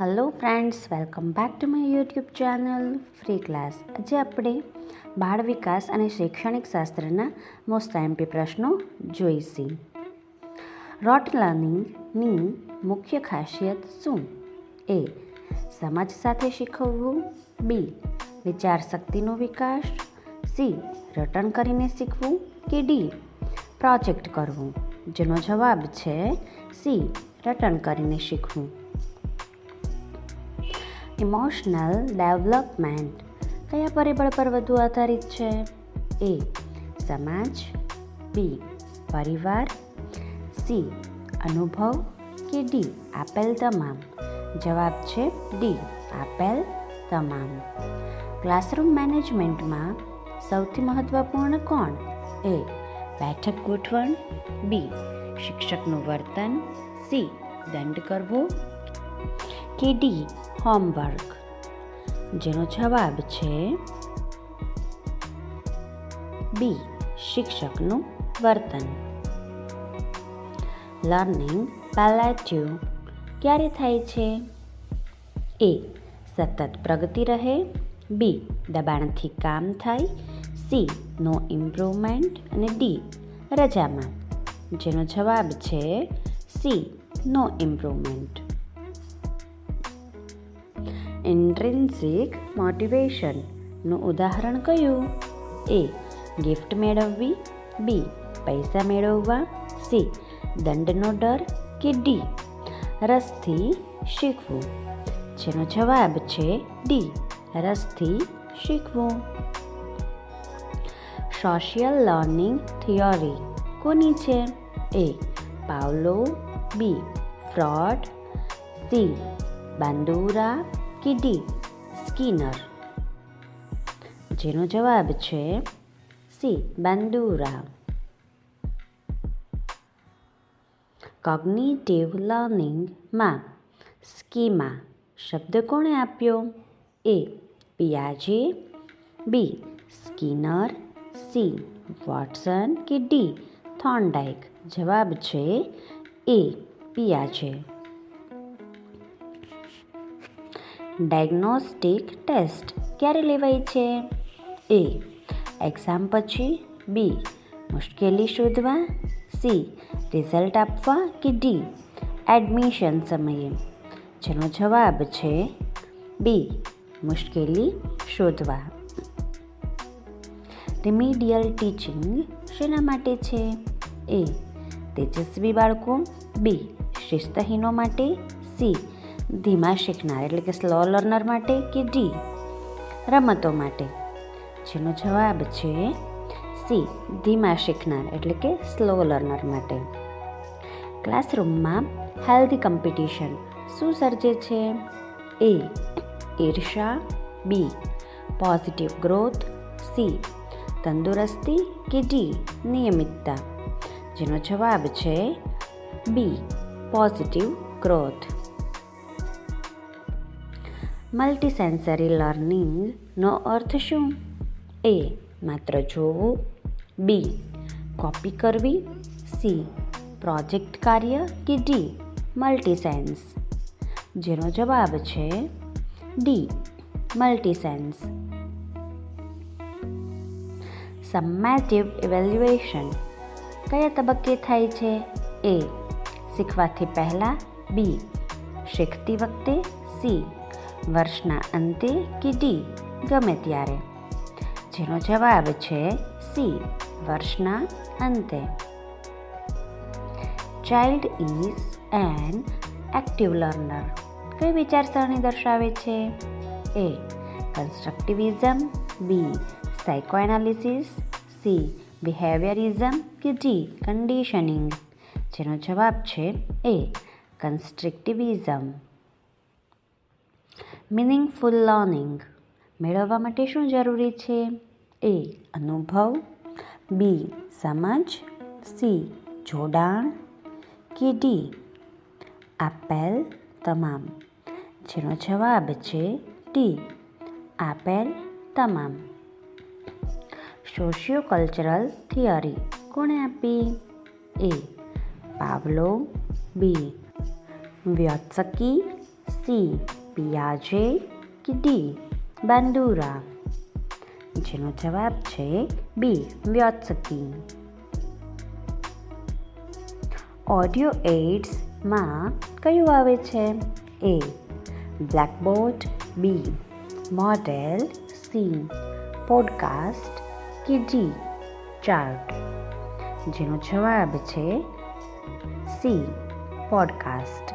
Hello friends welcome back to my YouTube channel free class આજે આપણે બાળ વિકાસ અને શૈક્ષણિક શાસ્ત્રના મોસ્ટ એમપી પ્રશ્નો જોઈશી. રોટ લર્નિંગની મુખ્ય ખાસિયત શું? એ સમાજ સાથે શીખવવું. બી વિચાર શક્તિનો વિકાસ. સી રટન કરીને શીખવું કે ડી પ્રોજેક્ટ કરવું? જેનો જવાબ છે સી રટન કરીને શીખવું. ઇમોશનલ ડેવલપમેન્ટ કયા પરિબળ પર વધુ આધારિત છે? એ સમાજ. બી પરિવાર. સી અનુભવ. કે ડી આપેલ તમામ. જવાબ છે ડી આપેલ તમામ. ક્લાસરૂમ મેનેજમેન્ટમાં સૌથી મહત્વપૂર્ણ કોણ? એ બેઠક ગોઠવણ. બી શિક્ષકનું વર્તન. સી દંડ કરવો. કે ડી હોમવર્ક. જેનો જવાબ છે બી શિક્ષકનું વર્તન. લર્નિંગ પેલેટ્યુ ક્યારે થાય છે? એ સતત પ્રગતિ રહે. બી દબાણથી કામ થાય. સી નો ઇમ્પ્રુવમેન્ટ અને ડી રજામાં. જેનો જવાબ છે સી નો ઇમ્પ્રુવમેન્ટ ઇન્ટ્રિન્સિક મોટિવેશનનું ઉદાહરણ કયું? એ ગિફ્ટ મેળવવી. બી પૈસા મેળવવા. સી દંડનો ડર કે ડી રસથી શીખવું. જેનો જવાબ છે ડી રસથી શીખવું. સોશિયલ લર્નિંગ થિયોરી કોની છે? A Pavlov B Freud C Bandura કે ડી, સ્કિનર. જેનો જવાબ છે સી, બાંદુરા. કોગ્નિટિવ લર્નિંગમાં સ્કીમા શબ્દ કોણે આપ્યો? A, પિયાજે. B, Skinner. C, Watson. કે ડી થોર્નડાઇક જવાબ છે એ, પિયાજે. ડાયગ્નોસ્ટિક ટેસ્ટ ક્યારે લેવાય છે? એ. એક્ઝામ પછી. બી. મુશ્કેલી શોધવા. સી. રિઝલ્ટ આપવા કે ડી. એડમિશન સમયે? જેનો જવાબ છે બી. મુશ્કેલી શોધવા. રિમિડિયલ ટીચિંગ શેના માટે છે? એ. તેજસ્વી બાળકો. બી. શિસ્તહીનો માટે. સી. ધીમા શીખનાર, એટલે કે સ્લો લર્નર માટે કે ડી રમતો માટે. જેનો જવાબ છે સી ધીમા શીખનાર, એટલે કે સ્લો લર્નર માટે. ક્લાસરૂમમાં હેલ્ધી કોમ્પિટિશન શું સર્જે છે? એ ઈર્ષા બી પોઝિટિવ ગ્રોથ સી તંદુરસ્તી કે ડી નિયમિતતા? જેનો જવાબ છે બી પોઝિટિવ ગ્રોથ મલ્ટીસેન્સરી લર્નિંગનો અર્થ શું? એ માત્ર જોવું. બી કોપી કરવી. સી પ્રોજેક્ટ કાર્ય કે ડી મલ્ટીસેન્સ જેનો જવાબ છે ડી મલ્ટીસેન્સ સમ્મેટિવ ઇવેલ્યુએશન કયા તબક્કે થાય છે? એ શીખવાથી પહેલાં. બી શીખતી વખતે. સી વર્ષના અંતે કે ડી ગમે ત્યારે. જેનો જવાબ છે સી વર્ષના અંતે. Child is an active learner કઈ વિચારસરણી દર્શાવે છે? એ કન્સ્ટ્રક્ટિવિઝમ બી સાયકોએનાલિસિસ સી બિહેવિયરિઝમ કે ડી કન્ડિશનિંગ જેનો જવાબ છે એ કન્સ્ટ્રક્ટિવિઝમ મિનિંગફુલ લર્નિંગ મેળવવા માટે શું જરૂરી છે? એ અનુભવ. બી સમજ. સી જોડાણ. કે ડી આપેલ તમામ. જેનો જવાબ છે ડી આપેલ તમામ. સોશિયો કલ્ચરલ થિયરી કોણે આપી? એ પાવલો. બી વ્યોત્સકી. સી પિયાજે કે ડી બાંદુરા જેનો જવાબ છે બી, વ્યોત્સકી. ઓડિયો એડ્સમાં કયું આવે છે? A blackboard B model C podcast કે ડી ચાર્ટ જેનો જવાબ છે સી પોડકાસ્ટ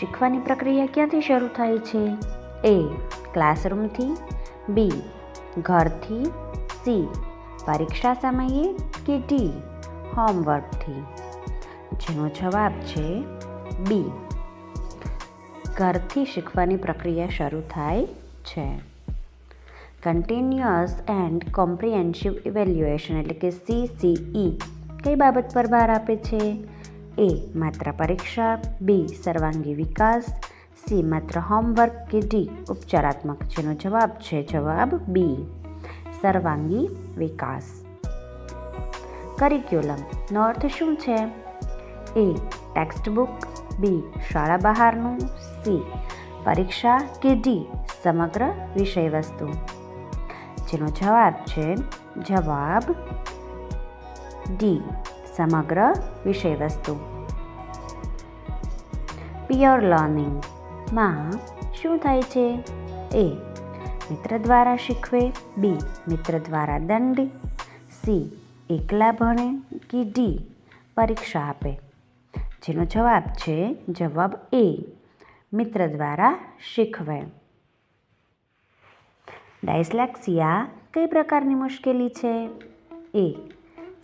શીખવાની પ્રક્રિયા ક્યાંથી શરૂ થાય છે? એ ક્લાસરૂમથી. બી ઘરથી. સી પરીક્ષા સમયે કે ડી હોમવર્કથી? જેનો જવાબ છે બી ઘરથી શીખવાની પ્રક્રિયા શરૂ થાય છે. કન્ટિન્યુઅસ એન્ડ કોમ્પ્રિહેન્સિવ ઇવેલ્યુએશન એટલે કે સીસીઈ કઈ બાબત પર ભાર આપે છે? એ માત્ર પરીક્ષા બી સર્વાંગી વિકાસ સી માત્ર હોમવર્ક કે ડી ઉપચારાત્મક જેનો જવાબ છે જવાબ બી સર્વાંગી વિકાસ કરિક્યુલમનો અર્થ શું છે એ ટેક્સ્ટ બુક બી શાળા બહારનું સી પરીક્ષા કે ડી સમગ્ર વિષય વસ્તુ જેનો જવાબ છે જવાબ ડી સમગ્ર વિષય વસ્તુ પિયર લર્નિંગમાં શું થાય છે? એ, મિત્ર દ્વારા શીખવે બી મિત્ર દ્વારા દંડ સી એકલા ભણે કે ડી પરીક્ષા આપે. જેનો જવાબ છે, જવાબ એ મિત્ર દ્વારા શીખવે. ડાયસ્લેક્સિયા કઈ પ્રકારની મુશ્કેલી છે? એ,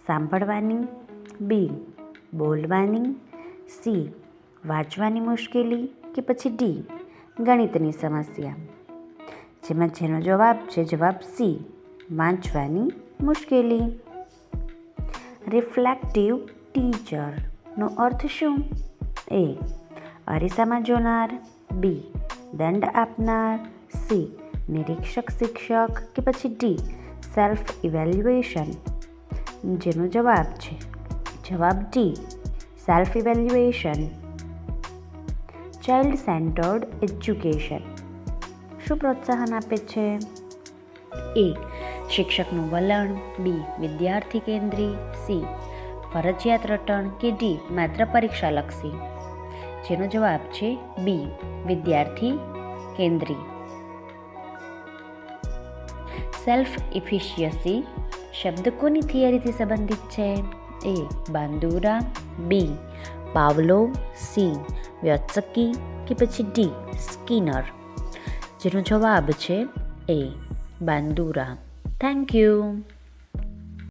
સાંભળવાની બી. બોલવાની, સી. વાંચવાની મુશ્કેલી કે પછી ડી. ગણિતની સમસ્યા. જેમાં જેનો જવાબ છે જવાબ સી. વાંચવાની મુશ્કેલી. રિફ્લેક્ટિવ ટીચરનો અર્થ શું? એ. અરીસામાં જોનાર, બી. દંડ આપનાર, સી. નિરીક્ષક શિક્ષક કે પછી ડી. Self evaluation. જેનો જવાબ છે જવાબ D. Self evaluation child centred education શું પ્રોત્સાહન આપે છે? એ. શિક્ષકનું વલણ. બી. વિદ્યાર્થી કેન્દ્રી. સી. ફરજિયાત રટણ કે ડી. માત્ર પરીક્ષાલક્ષી. જેનો જવાબ છે બી. વિદ્યાર્થી કેન્દ્રી. સેલ્ફ ઇફિશિયસી શબ્દ કોની થિયરીથી સંબંધિત છે? એ બાંદુરા બી પાવલો સી વ્યત્સકી કે પછી ડી સ્કિનર જેનો જવાબ છે એ બાંદુરા થેન્ક યુ